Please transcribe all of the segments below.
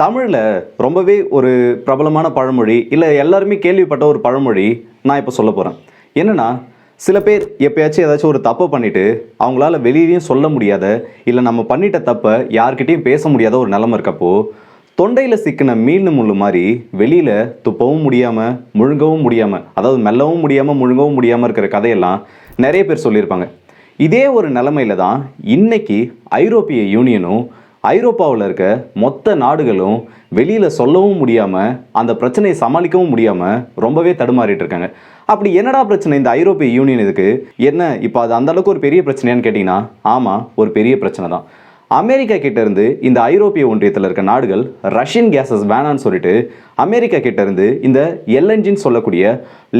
தமிழில் ரொம்பவே ஒரு பிரபலமான பழமொழி இல்லை எல்லாருமே கேள்விப்பட்ட ஒரு பழமொழி நான் இப்போ சொல்ல போகிறேன் என்னென்னா சில பேர் எப்பயாச்சும் ஏதாச்சும் ஒரு தப்பை பண்ணிவிட்டு அவங்களால வெளியிலையும் சொல்ல முடியாத இல்லை நம்ம பண்ணிட்ட தப்பை யார்கிட்டையும் பேச முடியாத ஒரு நிலமை இருக்கப்போ தொண்டையில் சிக்கின மீன் முள்ளு மாதிரி வெளியில் துப்பவும் முடியாமல் முழுங்கவும் முடியாமல் அதாவது மெல்லவும் முடியாமல் முழுங்கவும் முடியாமல் இருக்கிற கதையெல்லாம் நிறைய பேர் சொல்லியிருப்பாங்க. இதே ஒரு நிலமையில தான் இன்னைக்கு ஐரோப்பிய யூனியனும் ஐரோப்பாவில் இருக்க மொத்த நாடுகளும் வெளியில் சொல்லவும் முடியாமல் அந்த பிரச்சனையை சமாளிக்கவும் முடியாமல் ரொம்பவே தடுமாறிட்டு இருக்காங்க. அப்படி என்னடா பிரச்சனை இந்த ஐரோப்பிய யூனியன் இதுக்கு? என்ன இப்போ அது அந்தளவுக்கு ஒரு பெரிய பிரச்சனையான்னு கேட்டிங்கன்னா ஆமாம் ஒரு பெரிய பிரச்சனை தான். அமெரிக்கா கிட்டேருந்து இந்த ஐரோப்பிய ஒன்றியத்தில் இருக்க நாடுகள் ரஷ்யன் கேஸஸ் வேணான்னு சொல்லிட்டு அமெரிக்கா கிட்டேருந்து இந்த எல்என்ஜின்னு சொல்லக்கூடிய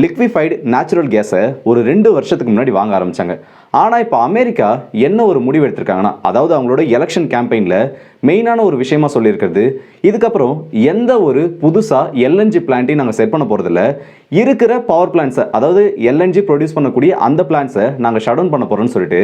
லிக்விஃபைடு நேச்சுரல் கேஸை ஒரு ரெண்டு வருஷத்துக்கு முன்னாடி வாங்க ஆரம்பித்தாங்க ஆனால் இப்போ அமெரிக்கா என்ன ஒரு முடிவு எடுத்திருக்காங்கன்னா அதாவது அவங்களோட எலெக்ஷன் கேம்பெயினில் மெயினான ஒரு விஷயமா சொல்லியிருக்கிறது இதுக்கப்புறம் எந்த ஒரு புதுசாக எல்என்ஜி பிளான்ட்டையும் நாங்கள் செட் பண்ண போகிறதில்ல இருக்கிற பவர் பிளான்ஸை அதாவது எல்என்ஜி ப்ரொடியூஸ் பண்ணக்கூடிய அந்த பிளான்ஸை நாங்கள் ஷட் டவுன் பண்ண போகிறோம்னு சொல்லிட்டு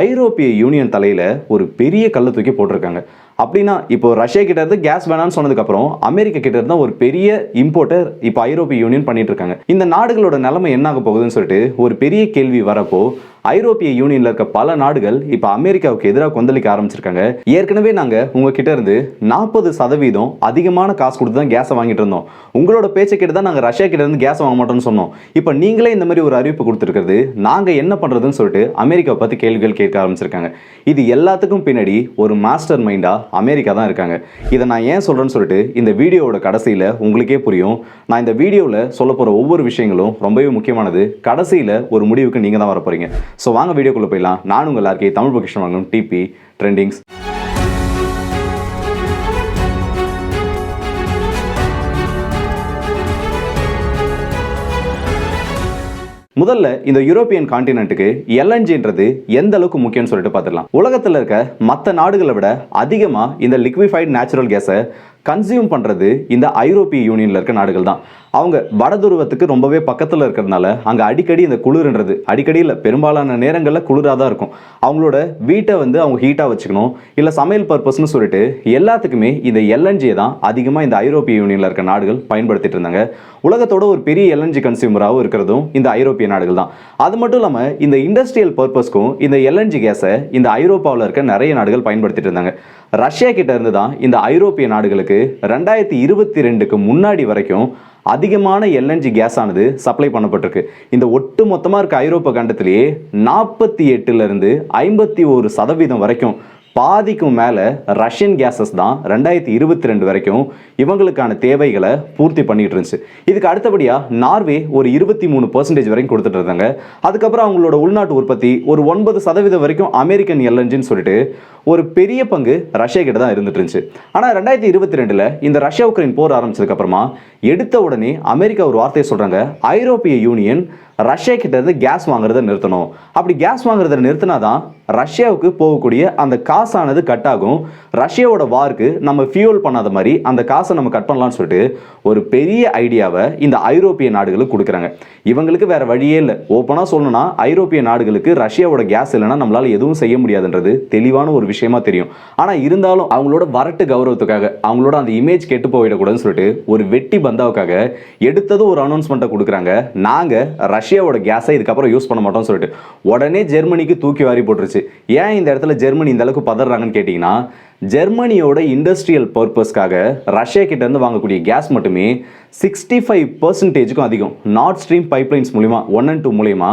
ஐரோப்பிய யூனியன் தலையில் ஒரு பெரிய கல்லை தூக்கி போட்டிருக்காங்க. அப்படின்னா இப்போ ரஷ்யா கிட்ட இருந்து கேஸ் வேணாம்னு சொன்னதுக்கப்புறம் அமெரிக்கா கிட்ட இருந்தால் ஒரு பெரிய இம்போர்ட்டர் இப்போ ஐரோப்பிய யூனியன் பண்ணிட்டு இருக்காங்க. இந்த நாடுகளோட நிலைமை என்ன ஆக போகுதுன்னு சொல்லிட்டு ஒரு பெரிய கேள்வி வரப்போ ஐரோப்பிய யூனியன்ல இருக்க பல நாடுகள் இப்போ அமெரிக்காவுக்கு எதிராக கொந்தளிக்க ஆரம்பிச்சிருக்காங்க. ஏற்கனவே நாங்கள் உங்ககிட்ட இருந்து நாற்பது சதவீதம் அதிகமான காசு கொடுத்து தான் கேஸை வாங்கிட்டு இருந்தோம். உங்களோட பேச்சை கேட்டு தான் நாங்கள் ரஷ்யா கிட்ட இருந்து கேஸ் வாங்க மாட்டோம்னு சொன்னோம். இப்போ நீங்களே இந்த மாதிரி ஒரு அறிவிப்பு கொடுத்துருக்கிறது நாங்கள் என்ன பண்ணுறதுன்னு சொல்லிட்டு அமெரிக்காவை பற்றி கேள்விகள் கேட்க ஆரம்பிச்சிருக்காங்க. இது எல்லாத்துக்கும் பின்னாடி ஒரு மாஸ்டர் மைண்டா அமெரிக்கா தான் இருக்காங்க. இதை நான் ஏன் சொல்கிறேன்னு சொல்லிட்டு இந்த வீடியோவோட கடைசியில் உங்களுக்கே புரியும். நான் இந்த வீடியோவில் சொல்ல போகிற ஒவ்வொரு விஷயங்களும் ரொம்பவே முக்கியமானது. கடைசியில் ஒரு முடிவுக்கு நீங்கள் தான் வர போகிறீங்க ஸோ வாங்க வீடியோக்குள்ளே போயிடலாம். நான் உங்கள் எல்லாருக்கே தமிழ் பொக்கிஷன் வாங்கணும் டிபி ட்ரெண்டிங்ஸ் முதல்ல இந்த யூரோப்பியன் காண்டினென்ட்டுக்கு எல்என்ஜின்றது எந்த அளவுக்கு முக்கியம்னு சொல்லிட்டு பார்த்துடலாம். உலகத்தில் இருக்க மற்ற நாடுகளை விட அதிகமாக இந்த லிக்விஃபைட் நேச்சுரல் கேஸை கன்சியூம் பண்ணுறது இந்த ஐரோப்பிய யூனியனில் இருக்க நாடுகள் தான். அவங்க வடதுருவத்துக்கு ரொம்பவே பக்கத்தில் இருக்கிறதுனால அங்கே அடிக்கடி இந்த குளிர்ன்றது அடிக்கடி இல்லை பெரும்பாலான நேரங்களில் குளிராக தான் இருக்கும். அவங்களோட வீட்டை வந்து அவங்க ஹீட்டாக வச்சுக்கணும். இல்லை சமையல் பர்பஸ்னு சொல்லிட்டு எல்லாத்துக்குமே இந்த எல்என்ஜியை தான் அதிகமாக இந்த ஐரோப்பிய யூனியனில் இருக்க நாடுகள் பயன்படுத்திட்டு இருந்தாங்க. உலகத்தோட ஒரு பெரிய எல்என்ஜி கன்சியூமராகவும் இருக்கிறதும் இந்த ஐரோப்பிய நாடுகள் தான். அது மட்டும் இல்லாமல் இந்த இண்டஸ்ட்ரியல் பர்பஸ்க்கும் இந்த எல்என்ஜி கேஸை இந்த ஐரோப்பாவில் இருக்க நிறைய நாடுகள் பயன்படுத்திட்டு இருந்தாங்க. ரஷ்யா கிட்ட இருந்து தான் இந்த ஐரோப்பிய நாடுகளுக்கு ரெண்டாயிரத்தி இருபத்தி ரெண்டுக்கு முன்னாடி வரைக்கும் அதிகமான எல்என்ஜி கேஸ் ஆனது சப்ளை பண்ணப்பட்டிருக்கு. இந்த ஒட்டு மொத்தமாக இருக்க ஐரோப்பா கண்டத்திலேயே நாற்பத்தி எட்டுலேருந்து ஐம்பத்தி ஒரு சதவீதம் வரைக்கும் பாதிக்கும் மேலே ரஷ்யன் கேஸஸ் தான் ரெண்டாயிரத்தி இருபத்தி ரெண்டு வரைக்கும் இவங்களுக்கான தேவைகளை பூர்த்தி பண்ணிட்டு இருந்துச்சு. இதுக்கு அடுத்தபடியாக நார்வே ஒரு இருபத்தி மூணு பர்சன்டேஜ் வரைக்கும் கொடுத்துட்டு இருந்தாங்க. அதுக்கப்புறம் அவங்களோட உள்நாட்டு உற்பத்தி ஒரு ஒன்பது சதவீதம் வரைக்கும் அமெரிக்கன் எல்என்ஜின்னு சொல்லிட்டு ஒரு பெரிய பங்கு ரஷ்யா கிட்ட தான் இருந்துட்டு இருந்துச்சு. ஆனால் ரெண்டாயிரத்தி இருபத்தி ரெண்டில் இந்த ரஷ்யா உக்ரைன் போர் ஆரம்பிச்சதுக்கப்புறமா எடுத்த உடனே அமெரிக்கா ஒரு வார்த்தையை சொல்கிறாங்க ஐரோப்பிய யூனியன் ரஷ்யா கிட்டேருந்து கேஸ் வாங்குறதை நிறுத்தணும். அப்படி கேஸ் வாங்குறதை நிறுத்தினா தான் ரஷ்யாவுக்கு போகக்கூடிய அந்த காசானது கட் ஆகும். ரஷ்யாவோட வார்க்கு நம்ம ஃபியூல் பண்ணாத மாதிரி அந்த காசை நம்ம கட் பண்ணலாம்னு சொல்லிட்டு ஒரு பெரிய ஐடியாவை இந்த ஐரோப்பிய நாடுகளுக்கு கொடுக்குறாங்க. இவங்களுக்கு வேற வழியே இல்லை. ஓப்பனாக சொல்லணும்னா ஐரோப்பிய நாடுகளுக்கு ரஷ்யாவோட கேஸ் இல்லைன்னா நம்மளால் எதுவும் செய்ய முடியாதுன்றது தெளிவான ஒரு விஷயமா தெரியும். ஆனால் இருந்தாலும் அவங்களோட வரட்டு கௌரவத்துக்காக அவங்களோட அந்த இமேஜ் கெட்டு போயிடக்கூடாதுன்னு சொல்லிட்டு ஒரு வெட்டி பந்தாவுக்காக எடுத்ததும் ஒரு அனௌன்ஸ்மெண்ட்டை கொடுக்குறாங்க. நாங்கள் ரஷ்யாவோட கேஸை இதுக்கப்புறம் யூஸ் பண்ண மாட்டோம்னு சொல்லிட்டு உடனே ஜெர்மனிக்கு தூக்கி வாரி போட்டுருச்சு. ஏன் இந்த இடத்துல ஜெர்மனி இந்த அளவுக்கு பதறாங்கன்னு கேட்டிங்கன்னா ஜெர்மனியோட இண்டஸ்ட்ரியல் பர்பஸ்க்காக ரஷ்யா கிட்டேருந்து வாங்கக்கூடிய கேஸ் மட்டுமே சிக்ஸ்டி ஃபைவ் பர்சன்டேஜுக்கும் அதிகம். நார்த் ஸ்ட்ரீம் பைப்லைன்ஸ் மூலிமா ஒன் அண்ட் டூ மூலிமா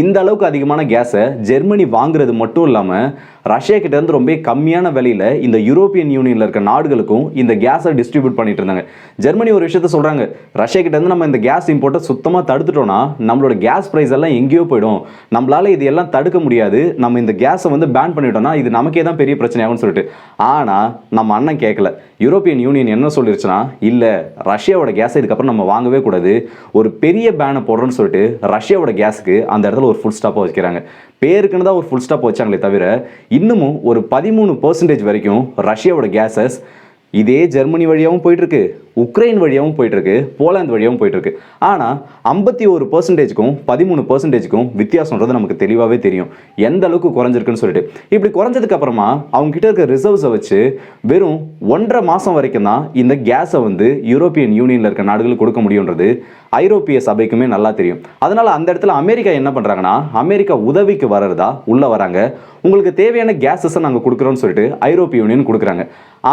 இந்த அளவுக்கு அதிகமான கேஸை ஜெர்மனி வாங்குறது மட்டும் இல்லாமல் ரஷ்யா கிட்டேருந்து ரொம்ப கம்மியான விலையில் இந்த யூரோப்பியன் யூனியனில் இருக்க நாடுகளுக்கும் இந்த கேஸை டிஸ்ட்ரிபியூட் பண்ணிட்டு இருந்தாங்க. ஜெர்மனி ஒரு விஷயத்த சொல்கிறாங்க ரஷ்யா கிட்டேருந்து நம்ம இந்த கேஸ் இம்போர்ட்டை சுத்தமாக தடுத்துட்டோம்னா நம்மளோட கேஸ் ப்ரைஸ் எல்லாம் எங்கேயோ போயிடும். நம்மளால இது எல்லாம் தடுக்க முடியாது. நம்ம இந்த கேஸை வந்து பேன் பண்ணிட்டோம்னா இது நமக்கே தான் பெரிய பிரச்சனை ஆகும்னு சொல்லிட்டு. ஆனால் நம்ம அண்ணன் கேட்கல யூரோப்பியன் யூனியன் என்ன சொல்லிருச்சுன்னா இல்லை ரஷ்யாவோட கேஸை இதுக்கப்புறம் நம்ம வாங்கவே கூடாது. ஒரு பெரிய பேனை போடுறோன்னு சொல்லிட்டு ரஷ்யாவோட கேஸுக்கு அந்த இடத்துல ஒரு ஃபுல் ஸ்டாப்பாக வைக்கிறாங்க பேருக்குன்னு தான் ஒரு ஃபுல் ஸ்டாப் வச்சாங்களே தவிர இன்னமும் ஒரு பதிமூணு பர்சன்டேஜ் வரைக்கும் ரஷ்யாவோட கேஸஸ் இதே ஜெர்மனி வழியாகவும் போயிட்டுருக்கு உக்ரைன் வழியாகவும் போயிட்டுருக்கு போலாந்து வழியாகவும் போயிட்டுருக்கு. ஆனால் ஐம்பத்தி ஒரு பர்சன்டேஜுக்கும் பதிமூணு பர்சன்டேஜுக்கும் வித்தியாசம்ன்றது நமக்கு தெளிவாகவே தெரியும். எந்த அளவுக்கு குறைஞ்சிருக்குன்னு சொல்லிட்டு. இப்படி குறைஞ்சதுக்கப்புறமா அவங்க கிட்ட இருக்க ரிசர்வ்ஸை வச்சு வெறும் ஒன்றரை மாதம் வரைக்கும் தான் இந்த கேஸை வந்து யூரோப்பியன் யூனியனில் இருக்க நாடுகளுக்கு கொடுக்க முடியுன்றது ஐரோப்பிய சபைக்குமே நல்லா தெரியும். அதனால் அந்த இடத்துல அமெரிக்கா என்ன பண்ணுறாங்கன்னா அமெரிக்கா உதவிக்கு வர்றதா உள்ளே வராங்க. உங்களுக்கு தேவையான கேஸஸை நாங்கள் கொடுக்குறோன்னு சொல்லிட்டு ஐரோப்பிய யூனியன் கொடுக்குறாங்க.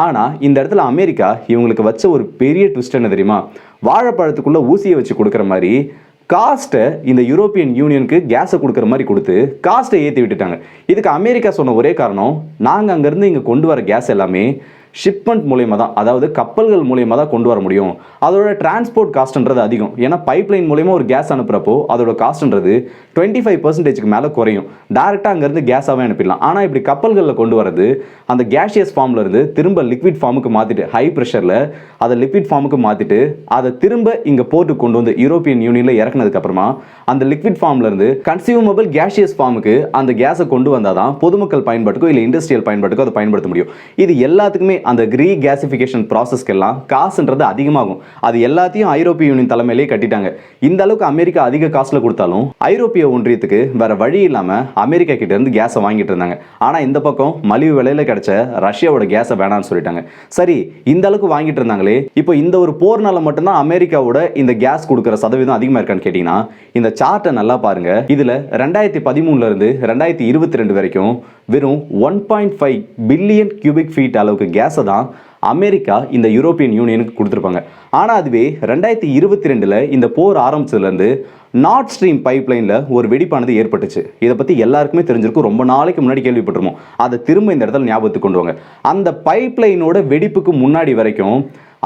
ஆனால் இந்த இடத்துல அமெரிக்கா இவங்களுக்கு வச்ச ஒரு பெரிய ட்விஸ்ட் என்ன தெரியுமா? வாழைப்பழத்துக்குள்ளே ஊசியை வச்சு கொடுக்குற மாதிரி காஸ்ட்டை இந்த யூரோப்பியன் யூனியனுக்கு கேஸை கொடுக்குற மாதிரி கொடுத்து காஸ்ட்டை ஏற்றி விட்டுட்டாங்க. இதுக்கு அமெரிக்கா சொன்ன ஒரே காரணம் நாங்கள் அங்கேருந்து இங்கே கொண்டு வர கேஸ் எல்லாமே ஷிப்மெண்ட் மூலியமாக தான் அதாவது கப்பல்கள் மூலியமாக தான் கொண்டு வர முடியும். அதோட டிரான்ஸ்போர்ட் காஸ்ட்ன்றது அதிகம். ஏன்னா பைப்லைன் மூலயமா ஒரு கேஸ் அனுப்புகிறப்போ அதோட காஸ்ட்ன்றது டுவெண்ட்டி ஃபைவ் பர்சன்டேஜ்க்கு மேலே குறையும். டேரெக்டாக அங்கேருந்து கேஸாகவே அனுப்பிடலாம். ஆனால் இப்படி கப்பல்களில் கொண்டு வரது அந்த கேஷியஸ் ஃபார்ம்ல இருந்து திரும்ப லிக்விட் ஃபார்முக்கு மாற்றிட்டு ஹை ப்ரெஷரில் அதை லிக்விட் ஃபார்முக்கு மாற்றிட்டு அதை திரும்ப இங்கே போர்ட்டுக்கு கொண்டு வந்து யூரோப்பியன் யூனியனில் இறக்குனதுக்கப்புறமா அந்த லிக்விட் ஃபார்ம்லேருந்து கன்சியூமபிள் கேஷியஸ் ஃபார்முக்கு அந்த கேஸை கொண்டு வந்தால் தான் பொதுமக்கள் பயன்பாட்டுக்கோ இல்லை இண்டஸ்ட்ரியல் பயன்பாட்டுக்கோ அதை பயன்படுத்த முடியும். இது எல்லாத்துக்குமே அந்த க்ரீ கேசிஃபிகேஷன் ப்ராசஸ்க்கெல்லாம் காசுன்றது அதிகமாகும். அது எல்லாத்தையும் ஐரோப்பிய யூனியன் தலைமையிலே கட்டிட்டாங்க. இந்த அளவுக்கு அமெரிக்கா அதிக காசில் கொடுத்தாலும் ஐரோப்பிய ஒன்றியத்துக்கு வேற வழி இல்லாமல் அமெரிக்கா கிட்டேருந்து கேஸை வாங்கிட்டு இருந்தாங்க. ஆனால் இந்த பக்கம் மலிவு விலையில் கிடைச்ச ரஷ்யாவோட கேஸை வேணான்னு சொல்லிட்டாங்க. சரி இந்த அளவுக்கு வாங்கிட்டு இருந்தாங்களே இப்போ இந்த ஒரு போர்னால மட்டும்தான் அமெரிக்காவோட இந்த கேஸ் கொடுக்குற சதவீதம் அதிகமாக இருக்கான்னு கேட்டிங்கன்னா இந்த சார்ட்டை நல்லா பாருங்க. இதில் ரெண்டாயிரத்தி பதிமூணுலேருந்து ரெண்டாயிரத்தி இருபத்தி ரெண்டு வரைக்கும் வெறும் one point five billion cubic feet அளவுக்கு கேஸை தான் அமெரிக்கா இந்த யூரோப்பியன் யூனியனுக்கு கொடுத்துருப்பாங்க. ஆனால் அதுவே ரெண்டாயிரத்தி இருபத்தி ரெண்டில் இந்த போர் ஆரம்பிச்சதுலேருந்து நார்த் ஸ்ட்ரீம் பைப்லைனில் ஒரு வெடிப்பானது ஏற்பட்டுச்சு. இதை பற்றி எல்லாருக்குமே தெரிஞ்சிருக்கும். ரொம்ப நாளைக்கு முன்னாடி கேள்விப்பட்டிருப்போம். அதை திரும்ப இந்த இடத்துல ஞாபகத்துக்கு கொண்டு வாங்க. அந்த பைப்லைனோட வெடிப்புக்கு முன்னாடி வரைக்கும்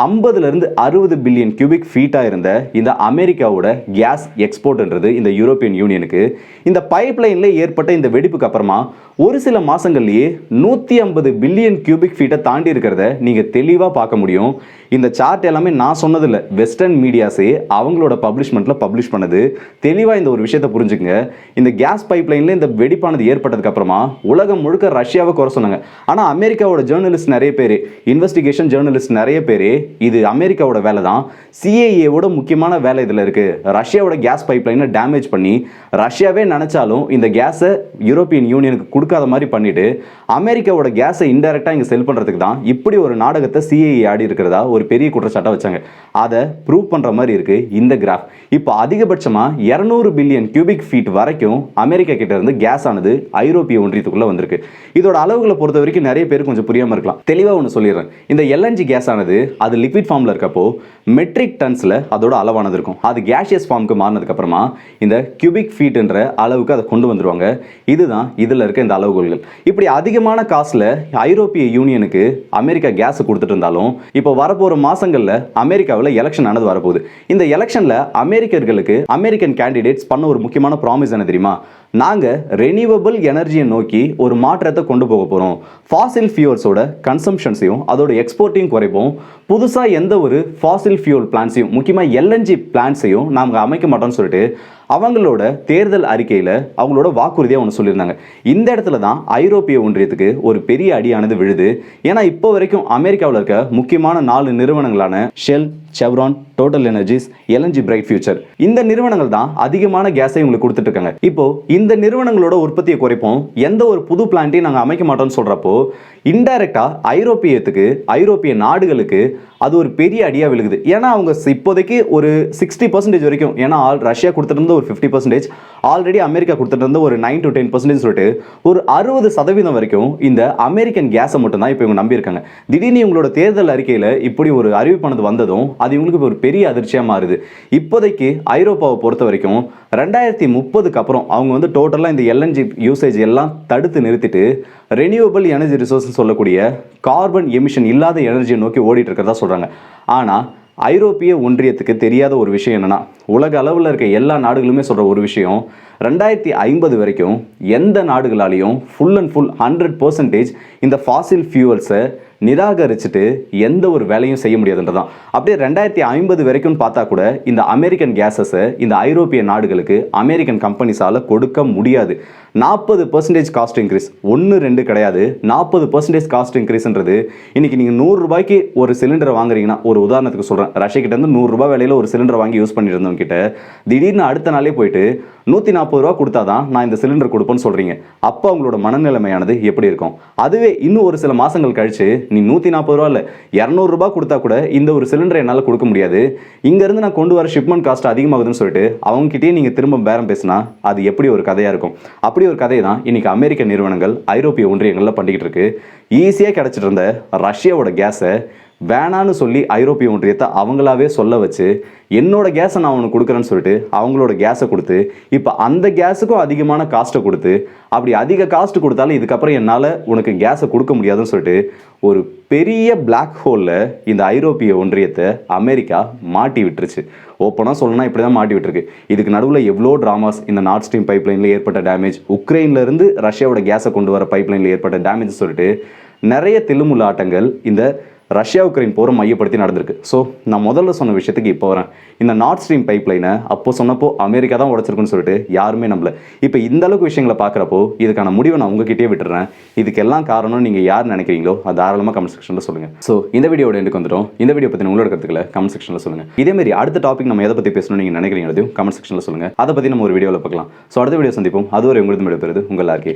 ஐம்பதுலேருந்து அறுபது பில்லியன் கியூபிக் ஃபீட்டாக இருந்த இந்த அமெரிக்காவோட கேஸ் எக்ஸ்போர்ட்ன்றது இந்த யூரோப்பியன் யூனியனுக்கு. இந்த பைப்லைனில் ஏற்பட்ட இந்த வெடிப்புக்கு அப்புறமா ஒரு சில மாதங்கள்லேயே நூற்றி ஐம்பது பில்லியன் கியூபிக் ஃபீட்டை தாண்டி இருக்கிறத நீங்கள் தெளிவாக பார்க்க முடியும். இந்த சார்ட் எல்லாமே நான் சொன்னதில்ல. வெஸ்டர்ன் மீடியாஸே அவங்களோட பப்ளிஷ்மெண்ட்டில் பப்ளிஷ் பண்ணது. தெளிவாக இந்த ஒரு விஷயத்தை புரிஞ்சுக்கங்க. இந்த கேஸ் பைப்லைனில் இந்த வெடிப்பானது ஏற்பட்டதுக்கப்புறமா உலகம் முழுக்க ரஷ்யாவை குறை சொன்னாங்க. ஆனால் அமெரிக்காவோட ஜேர்னலிஸ்ட் நிறைய பேர் இன்வெஸ்டிகேஷன் ஜேர்னலிஸ்ட் நிறைய பேர் இது அமெரிக்காவோட வேலை தான் சிஏஏவோட முக்கியமான வேலை இதில் இருக்குது ரஷ்யாவோட கேஸ் பைப்லைனை டேமேஜ் பண்ணி ரஷ்யாவே நினச்சாலும் இந்த கேஸை யூரோப்பியன் யூனியனுக்கு கொடுக்காத மாதிரி பண்ணிட்டு அமெரிக்காவோட கேஸை இன்டெரக்டாக இங்கே செல் பண்ணுறதுக்கு தான் இப்படி ஒரு நாடகத்தை சிஐஏ ஆடி இருக்கிறதா ஒரு பெரிய குற்றச்சாட்டை வச்சாங்க. அதை ப்ரூவ் பண்ணுற மாதிரி இருக்குது இந்த கிராஃப் இப்போ அதிகபட்சமாக இரநூறு பில்லியன் கியூபிக் ஃபீட் வரைக்கும் அமெரிக்கா கிட்ட இருந்து கேஸ் ஆனது ஐரோப்பிய ஒன்றியத்துக்குள்ளே வந்திருக்கு. இதோட அளவுகளை பொறுத்த வரைக்கும் நிறைய பேர் கொஞ்சம் புரியாமல் இருக்கலாம். தெளிவாக ஒன்று சொல்லிடுறேன். இந்த எல்என்ஜி கேஸ் ஆனது அது லிக்விட் ஃபார்மில் இருக்கப்போ மெட்ரிக் டன்ஸில் அதோட அளவானது இருக்கும். அது கேஷியஸ் ஃபார்முக்கு மாறினதுக்கப்புறமா இந்த கியூபிக் ஃபீட்ன்ற அளவுக்கு அதை கொண்டு வந்துடுவாங்க இதுதான் இதில் இருக்க இந்த அளவுகோல்கள். இப்படி அதிகமான காசில் ஐரோப்பிய யூனியனுக்கு அமெரிக்கா கேஸ் கொடுத்துட்டு இருந்தாலும் இப்போ வரப்போகிற மாதங்களில் அமெரிக்காவில் எலெக்ஷன் ஆனது வரப்போகுது. இந்த எலெக்ஷனில் அமெரிக்கர்களுக்கு அமெரிக்கன் கேண்டிடேட்ஸ் பண்ண ஒரு முக்கியமான ப்ராமிஸ் என்ன தெரியுமா? நாங்கள் ரெனியூவபிள் எனர்ஜியை நோக்கி ஒரு மாற்றத்தை கொண்டு போக போகிறோம் ஃபாசில் ஃபியூல்ஸோட கன்சம்ஷன்ஸையும் அதோட எக்ஸ்போர்ட்டையும் குறைப்போம். புதுசாக எந்த ஒரு ஃபாசில் ஃபியூல் பிளான்ஸையும் முக்கியமாக எல்என்ஜி பிளான்ஸையும் நாங்கள் அமைக்க மாட்டோம்னு சொல்லிட்டு அவங்களோட தேர்தல் அறிக்கையில் அவங்களோட வாக்குறுதியாக ஒன்று சொல்லியிருந்தாங்க. இந்த இடத்துல தான் ஐரோப்பிய ஒன்றியத்துக்கு ஒரு பெரிய அடியானது விழுது. ஏன்னா இப்போ வரைக்கும் அமெரிக்காவில் இருக்க முக்கியமான நாலு நிறுவனங்களான Shell Chevron Total Energies LNG Bright Future இந்த நிறுவனங்கள் தான் அதிகமான கேஸை உங்களுக்கு கொடுத்துட்டு இருக்காங்க இப்போ இந்த நிறுவனங்களோட உற்பத்தியை குறைப்போம். எந்த ஒரு புது பிளான்ட்டையும் நாங்கள் அமைக்க மாட்டோம்னு சொல்கிறப்போ இன்டைரக்டா ஐரோப்பியத்துக்கு ஐரோப்பிய நாடுகளுக்கு அது ஒரு பெரிய அடியாக விழுகுது. ஏன்னா அவங்க இப்போதைக்கு ஒரு சிக்ஸ்டி பர்சன்டேஜ் வரைக்கும் ஏன்னா ஆல் ரஷ்யா கொடுத்துட்டு ஒரு ஃபிஃப்டி பர்சன்டேஜ் ஆல்ரெடி அமெரிக்கா கொடுத்துட்டு இருந்த ஒரு நைன் டு டென் பர்சன்டேஜ் சொல்லிட்டு ஒரு அறுபது சதவீதம் வரைக்கும் இந்த அமெரிக்கன் கேஸை மட்டும் தான் இப்போ இவங்க நம்பியிருக்காங்க. திடீர்னு இவங்களோட தேர்தல் அறிக்கையில் இப்படி ஒரு அறிவிப்பானது வந்ததும் அது இவங்களுக்கு ஒரு பெரிய அதிர்ச்சியாக மாறுது. இப்போதைக்கு ஐரோப்பாவை பொறுத்த வரைக்கும் ரெண்டாயிரத்தி முப்பதுக்கு அப்புறம் அவங்க வந்து டோட்டலாக இந்த எல்என்ஜி யூசேஜ் எல்லாம் தடுத்து நிறுத்திட்டு ரெனியூவபிள் எனர்ஜி ரிசோர்ஸ் சொல்லக்கூடிய கார்பன் எமிஷன் இல்லாத எனர்ஜியை நோக்கி ஓடிட்டு இருக்கிறதா சொல்கிறாங்க ஆனால் ஐரோப்பிய ஒன்றியத்துக்கு தெரியாத ஒரு விஷயம் என்னென்னா உலக அளவில் இருக்க எல்லா நாடுகளுமே சொல்கிற ஒரு விஷயம் ரெண்டாயிரத்தி ஐம்பது வரைக்கும் எந்த நாடுகளாலையும் full and full hundred percentage இந்த ஃபாசில் ஃபியூவல்ஸை நிராகரிச்சுட்டு எந்த ஒரு வேலையும் செய்ய முடியாதுன்றதான். அப்படியே ரெண்டாயிரத்தி ஐம்பது வரைக்கும் பார்த்தா கூட இந்த அமெரிக்கன் கேஸஸை இந்த ஐரோப்பிய நாடுகளுக்கு அமெரிக்கன் கம்பெனிஸால் கொடுக்க முடியாது. நாற்பது பர்சன்டேஜ் காஸ்ட் இன்க்ரீஸ் ஒன்று ரெண்டு கிடையாது. நாற்பது பர்சன்டேஜ் காஸ்ட் இன்க்ரீஸ்ன்றது இன்றைக்கி நீங்கள் நூறுரூபாய்க்கு ஒரு சிலிண்டரை வாங்குறீங்கன்னா ஒரு உதாரணத்துக்கு சொல்கிறேன் ரஷ்யா இருந்து நூறுரூபா விலையில் ஒரு சிலிண்டர் வாங்கி யூஸ் பண்ணிட்டு இருந்தவங்க கிட்ட திடீர்னு அடுத்த நாளே போயிட்டு நூற்றி நாற்பது ரூபா கொடுத்தா தான் நான் இந்த சிலிண்டர் கொடுப்பேன்னு சொல்கிறீங்க அப்போ அவங்களோட மனநிலைமையானது எப்படி இருக்கும்? அதுவே இன்னும் ஒரு சில மாதங்கள் கழிச்சு நீ நூற்றி நாற்பது ரூபா இல்லை இரநூறுபா கொடுத்தா கூட இந்த ஒரு சிலிண்டரை என்னால் கொடுக்க முடியாது. இங்கேருந்து நான் கொண்டு வர ஷிப்மெண்ட் காஸ்ட் அதிகமாகுதுன்னு சொல்லிட்டு அவங்ககிட்டயே நீங்கள் திரும்ப பேரம் பேசினா அது எப்படி ஒரு கதையாக இருக்கும்? அப்படி ஒரு கதை தான் இன்றைக்கி அமெரிக்க நிறுவனங்கள் ஐரோப்பிய ஒன்றியங்களில் பண்ணிக்கிட்டு இருக்கு. ஈஸியாக கிடச்சிட்டு இருந்த ரஷ்யாவோட கேஸை வேணான்னு சொல்லி ஐரோப்பிய ஒன்றியத்தை அவங்களாவே சொல்ல வச்சு என்னோட கேஸை நான் உனக்கு கொடுக்குறேன்னு சொல்லிட்டு அவங்களோட கேஸை கொடுத்து இப்போ அந்த கேஸுக்கும் அதிகமான காஸ்ட்டை கொடுத்து அப்படி அதிக காஸ்ட் கொடுத்தாலும் இதுக்கப்புறம் என்னால் உனக்கு கேஸை கொடுக்க முடியாதுன்னு சொல்லிட்டு ஒரு பெரிய பிளாக் ஹோலில் இந்த ஐரோப்பிய ஒன்றியத்தை அமெரிக்கா மாட்டி விட்டுருச்சு. ஓப்பனாக சொல்லணும்னா இப்படி தான் மாட்டி விட்டுருக்கு. இதுக்கு நடுவில் எவ்வளோ ட்ராமாஸ் இந்த நார்த் ஸ்ட்ரீம் பைப்லைனில் ஏற்பட்ட டேமேஜ் உக்ரைன்லேருந்து ரஷ்யாவோட கேஸை கொண்டு வர பைப்லைனில் ஏற்பட்ட டேமேஜ் சொல்லிட்டு நிறைய தில்லுமுள்ள ஆட்டங்கள் இந்த ரஷ்யா உக்ரைன் போரை மையப்படுத்தி நடந்திருக்கு. ஸோ நான் முதல்ல சொன்ன விஷயத்துக்கு இப்போ வரேன். இந்த நார்த் ஸ்ட்ரீம் பைப்லைனை அப்போ சொன்னப்போ அமெரிக்கா தான் உடச்சிருக்குன்னு சொல்லிட்டு யாருமே நம்பல. இப்போ இந்த அளவுக்கு விஷயங்களை பார்க்குறப்போ இதுக்கான முடிவை நான் உங்ககிட்டயே விட்டுறேன். இதுக்கெல்லாம் காரணம் நீங்கள் யார் நினைக்கிறீங்களோ அது தாராளமாக கமெண்ட் செக்ஷனில் சொல்லுங்கள் ஸோ இந்த வீடியோட எனக்கு வந்துடும் இந்த வீடியோ பற்றி உங்களோட கருத்துக்களை கமெண்ட் செக்ஷனில் சொல்லுங்கள் இதேமாரி அடுத்த டாபிக் நம்ம எதை பற்றி பேசணும்னு நீங்கள் நினைக்கிறீங்க கமெண்ட் செக்ஷனில் சொல்லுங்கள் அதை பற்றி நம்ம ஒரு வீடியோவில் பார்க்கலாம். ஸோ அடுத்த வீடியோ சந்திப்போம். அதுவரை உங்களுக்கு விடைபெறுது உங்கள் எல்லாருக்கே